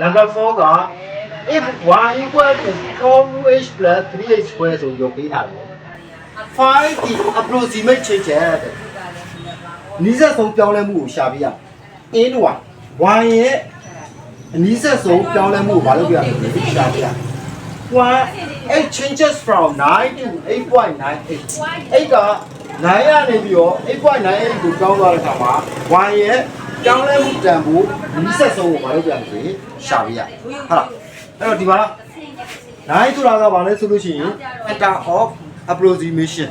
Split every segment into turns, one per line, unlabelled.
number 4က if y equal to 4h plus 3h square ဆိုရုပ်ပေးထားတယ် find the approximate change တဲ့နီးစပ်ဆုံးပြောင်းလဲမှုကိုရှာပြရမယ် a တော့ y ရဲ့အနီးစပ်ဆုံးပြောင်းလဲမှုကိုမလုပ်ပြရဘူးရှာပြရ1 it changes from 9 to 8.98 8က9ရနေပြီးတော့8.98ကိုပြောင်းသွားတဲ့အခါမှာ y ရဲ့ ပြောင်းလဲမှုတန်ဖိုးနီးစပ်ဆုံးကိုမလုပ်ပြရဘူးရှာပြရဟုတ်လားအဲ့တော့ဒီမှာ9ဆိုတာကဘာလဲဆိုလို့ရှိရင် factor of approximation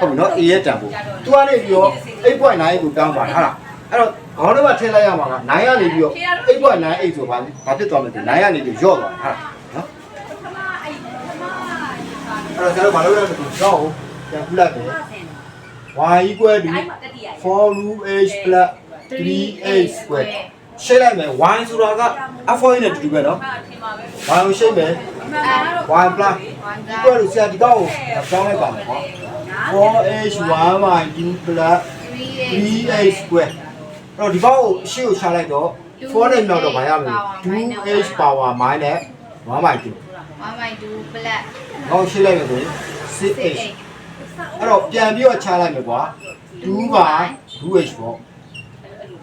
ဟုတ်ပြီနော် A ရဲ့တန်ဖိုးသူကနေပြီးတော့8.9ကိုတောင်းပါဟာလားအဲ့တော့ခေါင်းထဲမှာထည့်လိုက်ရမှာက9ကနေပြီးတော့8.98ဆိုပါဘာဖြစ်သွားမလဲ9ကနေပြီးရော့သွားဟာလားနော်အဲ့တော့ကျွန်တော်ဘာလုပ်ရမလဲဆိုတော့ပြန်ခုလိုက်မယ် y equal to 4 root h plus 3h square ရှင်းလိုက်မယ် y ဆိုတာက f4 နဲ့တူတူပဲနော် y ကိုရှင်းမယ် y plus equal to ဆရာဒီကောက်ကိုကြောင်းလိုက်ပါမယ်ဟော 4h1 minus plus 3h square အဲ့တော့ဒီဘောက်ကိုအရှိကိုရှာလိုက်တော့4နဲ့မြောက်တော့မရဘူး 2h power minus 1 by 2
1 by 2 plus
ဟောရှင်းလိုက်မယ်ဆိုရင် 6h အဲ့တော့ပြန်ပြီးတော့ချလိုက်မယ်ကွာ2 by 2h ပေါ့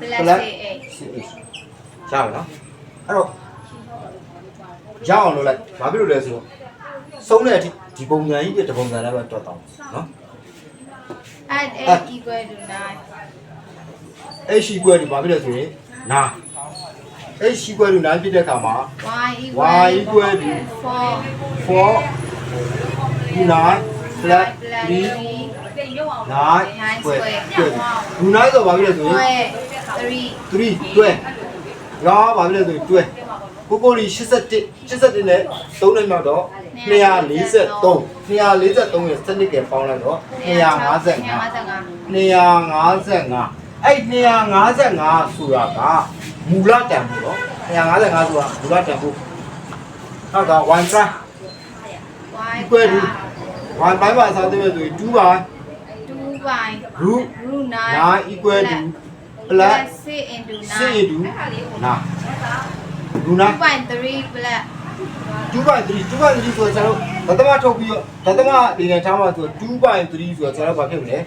plus
plus
6
6h ရပါနော်အဲ့တော့ရအောင်လုပ်လိုက်ဘာဖြစ်လို့လဲဆိုတော့ဆုံးတဲ့အထိဒီပုံစံကြီးပြတစ်ပုံစံနဲ့ပဲတွတ်တော့နော်
add 8 equal to 9
h equal ဒီဘာဖြစ်လဲဆိုရင်နာ h equal to 9ဖြစ်တဲ့အခါမှာ
y
y
equal
equal to
4
4 9 plus 3 9 square လူ9ဆိုဘာဖြစ်လဲဆိုရင်
3
3တွဲရောဘာဖြစ်လဲဆိုရင်တွဲကိုကိုလီ81 81နဲ့3နဲ့မြောက်တော့243 243ရဲ့စနစ်ကပေါင်းလိုက်တော့255 255အဲ့255ဆိုတာကမူလတန်ဖို့နော်255ဆိုတာမူလတန်ဖို့နောက်က1 try
y
equal to 1 by ပါစားတဲ့ဆိုရင်2 by
2 by
root
root
9
9
equal to plus
6 into
6
9
into 9လူနာ
2 by 3 plus
2 by 3 2 by 3ဆိုတော့ကျွန်တော်ဒသမထုတ်ပြီးတော့ဒသမဒီနေထားမှာဆို2 by 3ဆိုတော့ကျွန်တော်ဘာဖြစ်မလဲ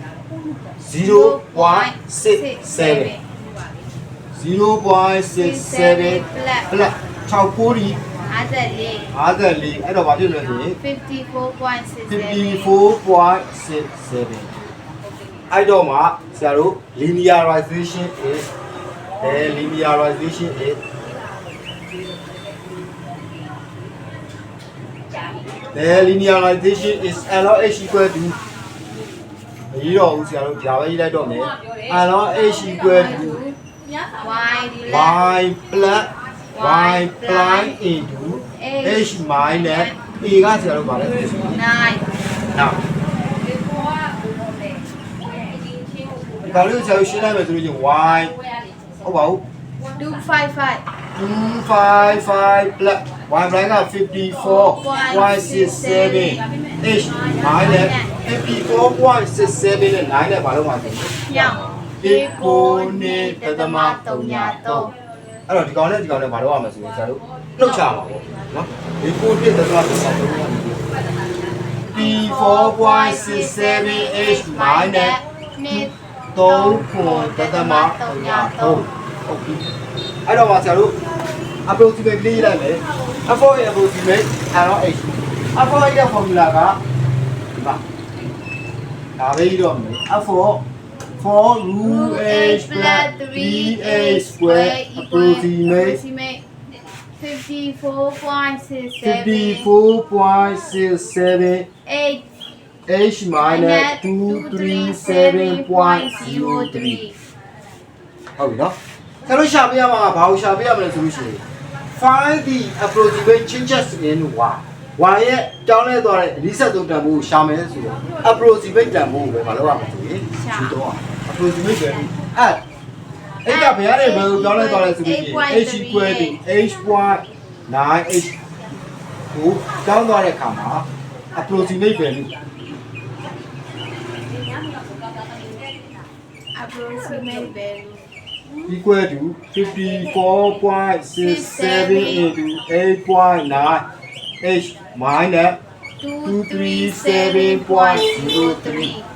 0.67 0.67 plus 6ကိုဒီ
54
54အဲ့တော့ဘာဖြစ်မလဲဆိုရင်
54.67
54.67အဲ့တော့မှဆရာတို့ linearization is the linearization is the linearization is log h equal to မကြီးတော့ဘူးဆရာတို့ကြာပဲရေးလိုက်တော့မယ် log h equal to
y
y plus y prime into h minus a ကဆရာတို့ပါလဲ
9
နောက်ဒါလေးကိုဆရာတို့ရှင်းလိုက်မယ်ဆိုလို့ချင်း y ဟုတ်ပါဘူး
255
255 plus y prime က54 y 67 h minus 54.67နဲ့9နဲ့ဘာလို့မှာလဲ
ညောင်
ဒီကိုနေတသမ303 အဲ့တော့ဒီကောင်နဲ့ဒီကောင်နဲ့ဘာလို့ရမလဲဆိုရင်ဆရာတို့နှုတ်ချမှာပေါ့နော်ဒီကိုနေတသမ303 P4.67H minus
နှစ်
3ခွန်တသမ303ဟုတ်ပြီအဲ့တော့ပါဆရာတို့ approximate လေးရေးလိုက်မယ် f4 ရဲ့ approximate RH f4 ရဲ့ formula ကဒီမှာဒါပဲရေးတော့မယ် f4 4 root h plus 3h square approximate
54.67
54.67
8
h minus 237.03ဟုတ်ပြီနော်ဆရာတို့ရှာပြရမှာကဘာကိုရှာပြရမလဲဆိုလို့ရှိရင် find the approximate changes in y y ရဲ့တောင်းလဲသွားတဲ့အလိဆက်သုံးတန်ဖိုးကိုရှာမယ်ဆိုတော့ approximate တန်ဖိုးကိုပဲမလုပ်ရမှာဆိုရင်ယူတော့ approximate ပဲအဲ့အဲ့ကဘယ်ရတဲ့ဘယ်ကိုတောင်းလဲသွားလဲဆိုလို့ရှိရင် h equal to h.9h ကိုတောင်းသွားတဲ့အခါမှာ approximate value
approximate value
equal to 54.67 into 8.9 h minus
237.03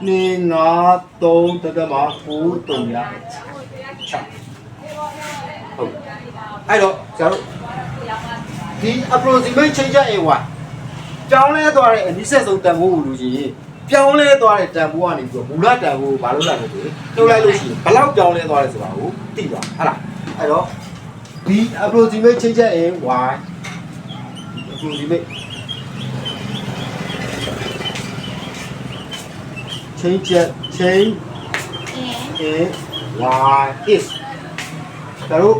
1 2 5 3တသက်မှာ9 3ရ6ဟုတ်အဲ့တော့ကျွန်တော်ဒီ approximate change in y ပြောင်းလဲသွားတဲ့အနည်းဆက်ဆုံးတန်ဖိုးကိုလူကြီးပြောင်းလဲသွားတဲ့တန်ဖိုးကနေပြီးတော့မူလတန်ဖိုးကိုမလုပ်လိုက်ဘူးလှုပ်လိုက်လို့ရှိရင်ဘလောက်ပြောင်းလဲသွားလဲဆိုတာကိုသိသွားဟုတ်လားအဲ့တော့ဒီ approximate change in y approximate change change
in
in y is ဒါတို့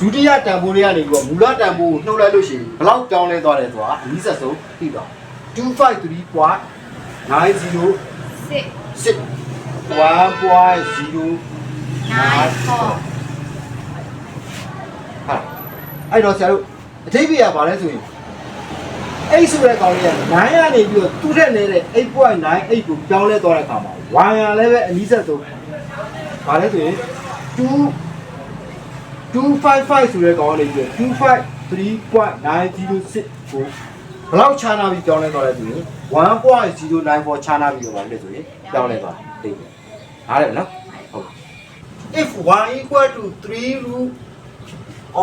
ဒုတိယတန်ဖိုးတွေကနေပြီးတော့မူလတန်ဖိုးကိုနှုတ်လိုက်လို့ရှိရင်ဘယ်လောက်ပြောင်းလဲသွားတယ်ဆိုတာအနည်းဆက်ဆုံးသိသွား253.90
6
six one point zero
9 4
ဟာအဲ့တော့ဆရာတို့အထိပ္ပယ်ကဘာလဲဆိုရင် အဲ့ဆိုတဲ့ကောင်လေးက9ကနေပြီးတော့သူ့ထက်နေတဲ့8.98ကိုပြောင်းလဲသွားတဲ့အခါမှာ1ရလည်းပဲအနည်းဆက်ဆုံးဘာလဲဆိုရင်2 255ဆိုတဲ့ကောင်ကနေပြီးတော့253.906ကိုဘယ်လောက်ခြားနာပြီးပြောင်းလဲသွားလဲဆိုရင်1.094ခြားနာပြီးတော့ဗာလဲဆိုရင်ပြောင်းလဲသွားတယ်သိတယ်နားလည်မလားဟုတ် if y equal to 3 root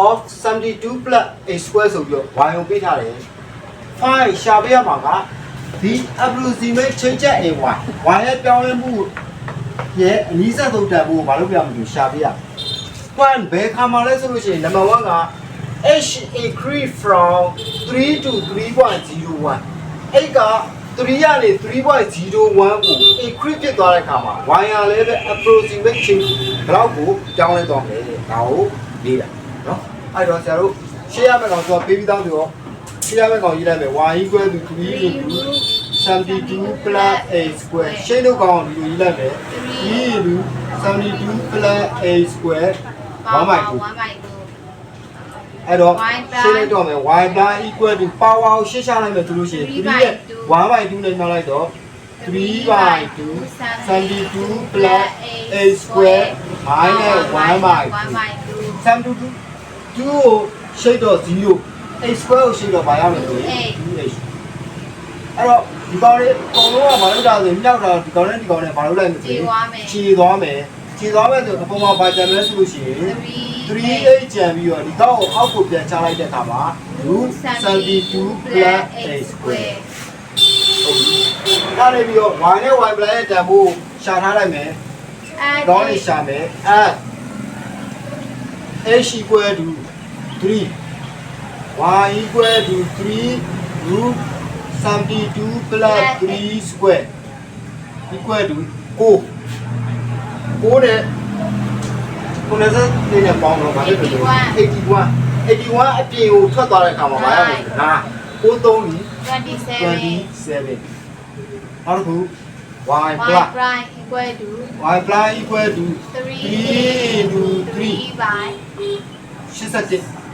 of 72 plus a square ဆိုပြီးတော့ y ကိုပေးထားတယ် find ရှာပေးရမှာကဒီ approximate change in y y ရဲ့ပြောင်းလဲမှုရဲ့အနည်းဆက်ဆုံးတန်ဖိုးကိုမလုပ်ပြမလို့ရှာပေးရမယ်။ point ဘယ်ခါမှလဲဆိုလို့ရှိရင် number 1က h increase from 3 to 3.01 h က3ကနေ3.01ကို increase ဖြစ်သွားတဲ့အခါမှာ y ရလဲပဲ approximate change ဘလောက်ကိုပြောင်းလဲသွားမလဲတဲ့ဒါကိုလေ့လာနော်အဲ့တော့ဆရာတို့ရှင်းရမယ်တော့ဆိုတော့ပေးပြီးသားပြော တော့ရှင်းရမယ့်ကောင်ရေးလိုက်မယ် y equal to 3 into 72 plus a square ရှင်းလို့ကောင်ဒီလိုရေးလိုက်မယ်3 into 72 plus a square 1 by 2
1 by 2
အဲ့တော့
Y plus
ရှင်းလိုက်တော့မယ် y plus equal to power ကိုရှင်းချလိုက်မယ်ဆိုလို့ရှိရင်
3
3ရဲ့1 by 2နဲ့နှောက်လိုက်တော့3 by 2 72 plus a square minus 1 by
1 by 2
72 2ကိုရှိတ်တော့0 a square ကိုရှိတ်တော့ဘာရမလဲဆိုရင် 2h အဲ့တော့ဒီကောင်လေးအကုန်လုံးကဘာလို့တာဆိုရင်မြောက်တာဒီကောင်နဲ့ဒီကောင်နဲ့ဘာလို့လိုက်မလဲဆိုရင်ခြေသွားမယ်ခြေသွားမယ်ဆိုအပေါ်မှာဘာကြံလဲဆိုလို့ရှိရင်3 3 8ကျန်ပြီးတော့ဒီကောက်ကိုအောက်ကိုပြန်ချလိုက်တဲ့အခါမှာ root 72 plus a square ဟုတ်ပြီ။ဒါနေပြီးတော့ y နဲ့ y plus ရဲ့တန်ဖိုးရှာထားလိုက်မယ်။ကောင်းနေရှာမယ်။ add h equal to 3 y equal to 3 root 72 plus 3 square equal to 9 9နဲ့ကိုယ်နဲ့နေနဲ့ပေါင်းတော့ဗာလဲဆိုတော့81 81အပြင်ကိုထွက်သွားတဲ့အခါမှာဗာရမယ်ဒါ93
27
27နောက်တစ်ခု y
y
plus
prime equal to
y plus equal to
3
3 into
3 by
87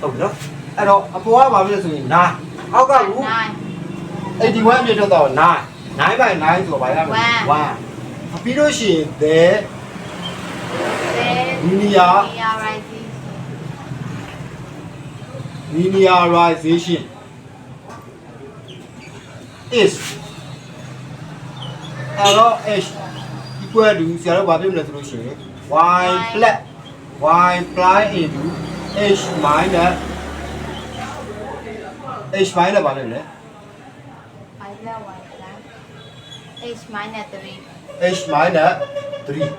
ဟုတ်ပြီနော်အဲ့တော့အပေါ်ကဗာလဲဆိုရင်9အောက်ကကူ
9
81အပြင်ထွက်သွားတော့9 9 by 9ဆိုတော့ဗာရမယ်1ပြီးလို့ရှိရင် there linear
linearization
linearization is အဲ့တော့ h equal to ဆရာတို့ဘာဖြစ်မလဲဆိုလို့ရှိရင် y plus y plus into Ich meine. Ich meine Vanille. Ich meine drei. Ich meine drei.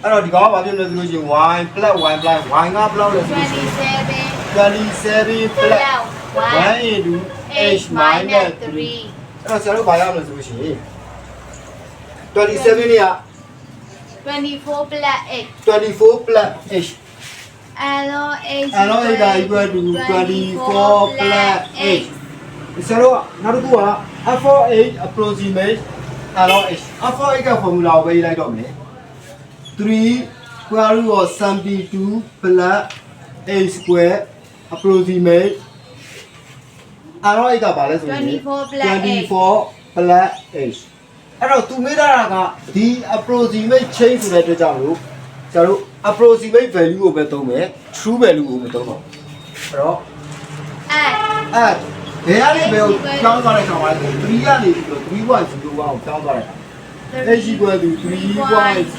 Hello, the girl, I'm using wine, black wine, black wine, not blow the fish.
27
black wine,
wine,
do H minus 3. Hello, sir, I'm using wine. 27 yeah.
24 black egg.
24 plus egg.
L H
L H equal to 24 plus 8ဆရာတို့နောက်တစ်ခုက F48 approximate L H F48 က formula ကိုပဲရေးလိုက်တော့မယ်3 square root of sample 2 plus a square approximate R 8ကပါလဲဆိုရင်
24 plus
24 plus h အဲ့တော့သူမေးတာကဒီ approximate change ဆိုတဲ့အတွက်ကြောင့်လို့ ကျွန်တော်တို့ approximate value ကိုပဲသုံးမယ် true value ကိုမသုံးတော့ဘူးအဲ့တော့
at
အဲ့ဘယ်ကနေဘယ်ကိုကြောင်းသွားတဲ့ခါမှာလဲ3ကနေပြီးတော့3.01ကိုကြောင်းသွားတဲ့ခါ h equal to 3.01ကို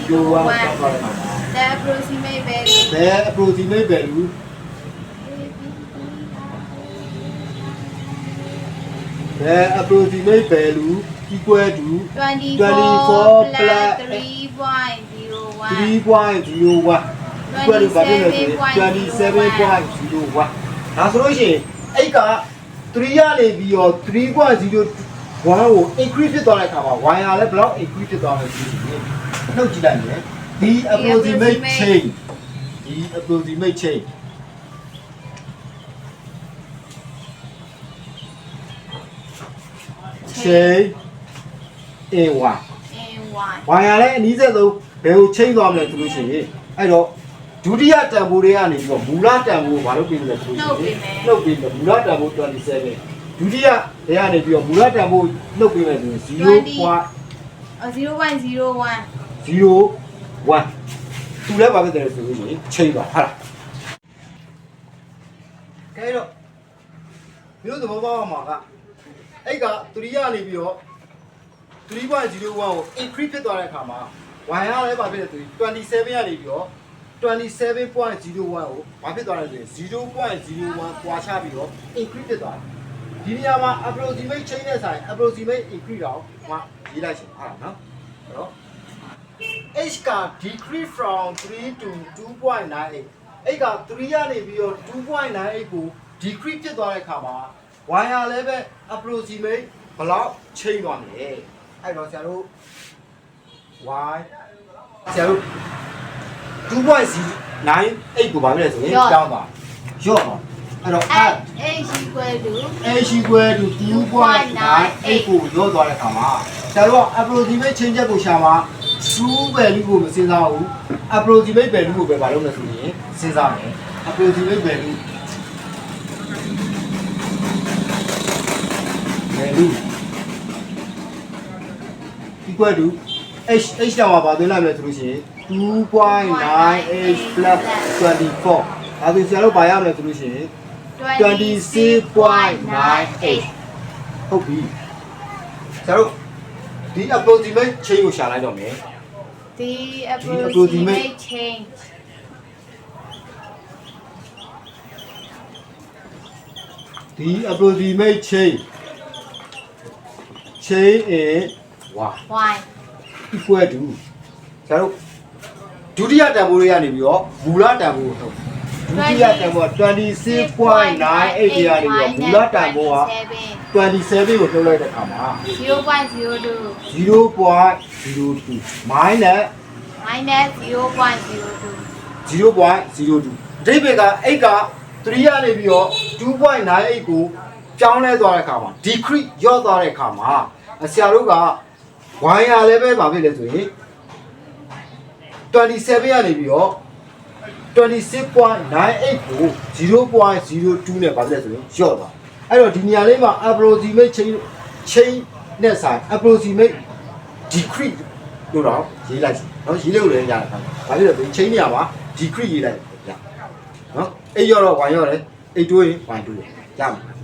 ကြောင်းသွားတဲ့ခါမှာ
the approximate value
ဘယ် approximate value ဘယ် approximate value equal to
24
24
plus
plus
3.01
3.01 equal to ဘာဖြစ်လဲဆိုရင်27.01ဒါဆိုလို့ရှိရင်အဲ့က3ရနေပြီးတော့3.01ကို increase ဖြစ်သွားတဲ့အခါမှာ y ရလည်းဘယ်လောက် increase ဖြစ်သွားလဲဆိုရင်နှုတ်ကြည့်လိုက်မယ်ဒီ approximate change ဒီ approximate change change in y
in 1
ဝါယာလည်းအနည်းဆက်ဆုံးဘယ်ကိုချိန်သွားမလဲဆိုလို့ရှိရင်အဲ့တော့ဒုတိယတန်ဖိုးတွေကနေပြီးတော့မူလတန်ဖိုးကိုဘာလို့ပြင်လဲဆိုလို့ရှိရင်နှုတ်ပြင်တယ်မူလတန်ဖိုး27ဒုတိယတွေကနေပြီးတော့မူလတန်ဖိုးနှုတ်ပြင်မယ်ဆိုရင်0.01
0.01
သူလည်းဘာဖြစ်တယ်ဆိုလို့ရှိရင်ချိန်ပါဟာလားကဲတော့မြို့သဘောပေါက်အောင်မှာကအဲ့ကဒုတိယနေပြီးတော့ 3.01ကို increase ဖြစ်သွားတဲ့အခါမှာ y ရလည်းဘာဖြစ်လဲဆိုရင်27ရနေပြီးတော့27.01ကိုဘာဖြစ်သွားလဲဆိုရင်0.01ကွာချပြီးတော့ increase ဖြစ်သွားတယ်ဒီနေရာမှာ approximate change နဲ့ဆိုင် approximate increase တော့မှရေးလိုက်ရှင်ဟာနော်အဲ့တော့ h က decrease from 3 to 2.98အဲ့က3ရနေပြီးတော့2.98ကို decrease ဖြစ်သွားတဲ့အခါမှာ y ရလည်းပဲ approximate ဘယ်လောက်ချိန်သွားမလဲ အဲ့တော့ဆရာတို့ y ဆရာတို့2.98ကိုဘာဖြစ်လဲဆိုရင်ကြောင်းသွားရော့သွားအဲ့တော့
at h equal to
h equal to 2.98ကိုရော့သွားတဲ့အခါမှာဆရာတို့က approximate change ချက်ကိုရှာမှာ true value ကိုမစဉ်းစားဘူး approximate value ကိုပဲမလုပ်နဲ့ဆိုရင်စဉ်းစားမယ် approximate value value equal to h h တောင်မှာပါသွင်းလိုက်မယ်ဆိုလို့ရှိရင် 2.9h plus 24ဒါဆိုဆရာတို့ပါရမယ်ဆိုလို့ရှိရင်
26.98
ဟုတ်ပြီဆရာတို့ဒီ approximate chain ကိုရှာလိုက်တော့မယ်
the
approximate
approximate change
ဒီ approximate chain chain in y
y
equal to ဆရာတို့ဒုတိယတန်ဖိုးတွေကနေပြီးတော့မူလတန်ဖိုးဟုတ်ဒုတိယတန်ဖိုးက26.98တွေကနေပြီးတော့မူလတန်ဖိုးက27ကိုထုတ်လိုက်တဲ့အခါမှာ
0.02
0.02 minus
minus 0.02
0.02အဓိပ္ပာယ်က8က3ရနေပြီးတော့2.98ကိုပြောင်းလဲသွားတဲ့အခါမှာ decrease ရော့သွားတဲ့အခါမှာဆရာတို့က ဝိုင်းရလည်းပဲဘာဖြစ်လဲဆိုရင်27ကနေပြီးတော့26.98ကို0.02နဲ့ဘာဖြစ်လဲဆိုရင်ညော့သွားအဲ့တော့ဒီနေရာလေးမှာ approximate chain chain နဲ့ဆိုင် approximate decrease လို့တော့ရေးလိုက်နော်ရေးလို့လည်းရတယ်ဘာဖြစ်လဲဆိုရင် chain နေရာမှာ decrease ရေးလိုက်နော်အဲ့ရော့တော့ဝိုင်းရော့တယ်အဲ့တိုးရင်ဝိုင်းတိုးတယ်ရမှာ